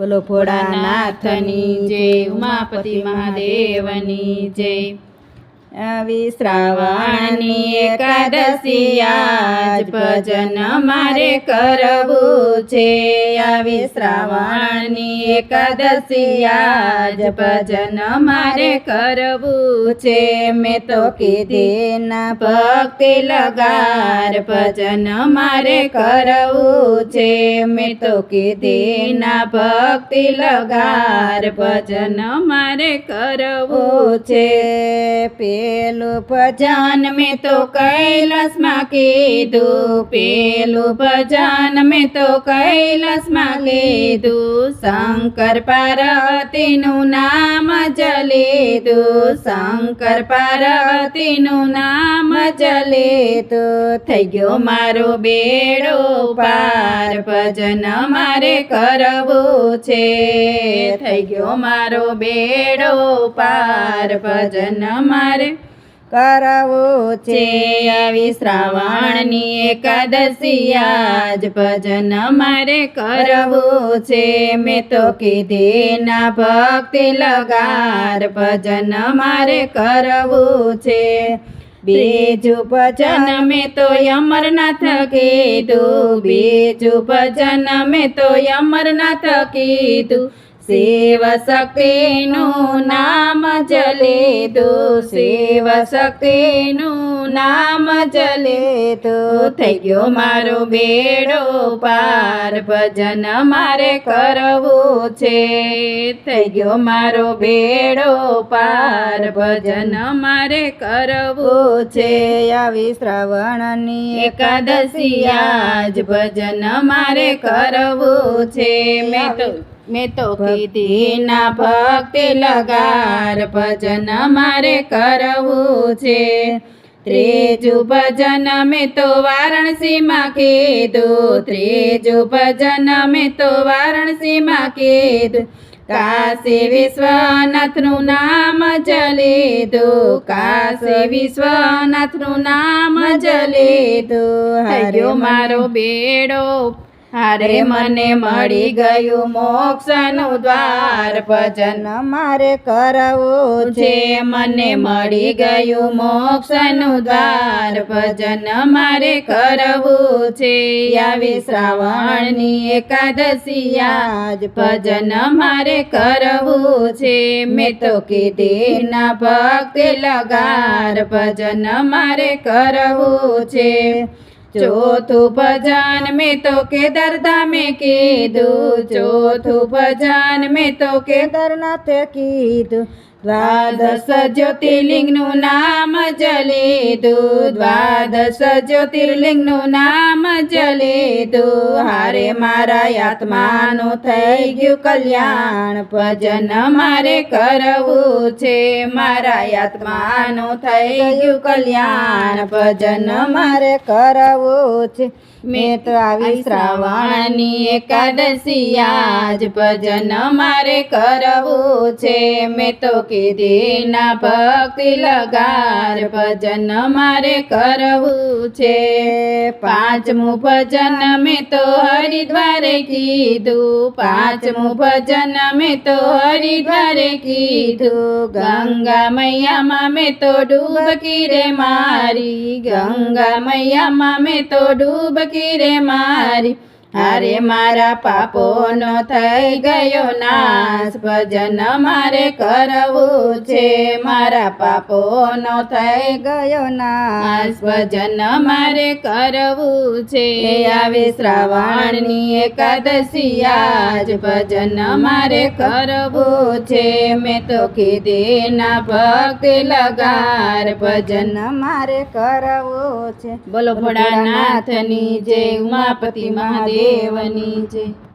બોલો ભોળાનાથની જય ઉમાપતિ મહાદેવની જય. આવી શ્રાવણની એકાદશી ભજન મારે કરવું છે. આવી શ્રાવણની એકાદશી આજ ભજન મારે કરવું છે. મેં તો કીધી ના ભક્તિ લગાર ભજન મારે કરવું છે. મેં તો કીધી ના ભક્તિ લગાર ભજન મારે કરવું છે. પેલું ભજન મેં તો કૈલાસમાં કીધું, પેલું ભજન મેં તો કૈલાસમાં કીધું, શંકર પાર્વતીનું નામ જ લીધું, શંકર પાર્વતીનું નામ જ લીધું, થઈ ગયો મારો બેડો પાર, ભજન મારે કરવું છે, થઈ ગયો મારો બેડો પાર, ભજન મારે કરવું છે આવી શ્રાવણની એકાદશી આજ ભજન મારે કરવું છે. મેં તો કીધી ના ભક્તિ લગાર ભજન મારે કરવું છે. બીજું ભજન મેં તો અમરનાથ કીધું. બીજું ભજન મેં તો અમરનાથ કીધું. શિવ શક્તિનું નામ જ લીધું શિવ શક્તિનું નામ જ લીધું થઈ ગયો મારો બેડો પાર, ભજન મારે કરવું છે. થઈ ગયો મારો બેડો પાર, ભજન મારે કરવું છે. આવી શ્રાવણની એકાદશી આજ ભજન મારે કરવું છે. મેં તો મેં તો કીધી ના ભક્તિ લગાર ભજન મારે કરવું છે. ત્રીજું ભજન મેં તો વારાણસીમાં કીધું. ત્રીજું ભજન મેં તો વારાણસીમાં કીધું. કાશી વિશ્વનાથનું નામ જ લીધું કાશી વિશ્વનાથનું નામ જ લીધું હર્યો મારો બેડો હારે મને મળી ગયું મોક્ષનું દ્વાર ભજન. મારે કરવું છે. મને મળી ગયું મોક્ષનું દ્વાર ભજન મારે કરવું છે. આવી શ્રાવણની એકાદશી આજ ભજન મારે કરવું છે. મેં તો કીધી ના ભક્તિ લગાર ભજન મારે કરવું છે. ચોથું ભજન મેં તો કેદાર ધામે કીધું. ચોથું ભજન મેં તો કેદારનાથે કીધું. દ્વાદશ જ્યોતિર્લિંગનું નામ જ લીધું દ્વાદશ જ્યોતિર્લિંગનું નામ જ લીધું હારે મારા આત્માનું થઈ ગયું કલ્યાણ ભજન મારે કરવું છે. મારા આત્માનું થઈ ગયું કલ્યાણ ભજન મારે કરવું છે. મેં તો આવી શ્રાવણની એકાદશી આજ ભજન મારે કરવું છે. મેં તો કીધી ના ભક્તિ લગાર ભજન મારે કરવું છે. પાંચમું ભજન મેં તો હરિદ્વારે કીધું. પાંચમું ભજન મેં તો હરિદ્વારે કીધું. ગંગા મૈયામાં મેં તો ડૂબકી રે મારી. ગંગા મૈયામાં મેં તો ડૂબકી રે મારી. હારે મારા પાપોનો થઈ ગયો નાશ. ભજન મારે કરવું છે. મારા પાપોનો થઈ ગયો નાશ. ભજન મારે કરવું છે. આવે શ્રાવણની એકાદશી આજ. ભજન મારે કરવું છે. મેં તો કીધી ના ભક્તિ લગાર. ભજન મારે કરવું છે. બોલો ભોળાનાથની જય. ઉમાપતિ મહાદેવની જય.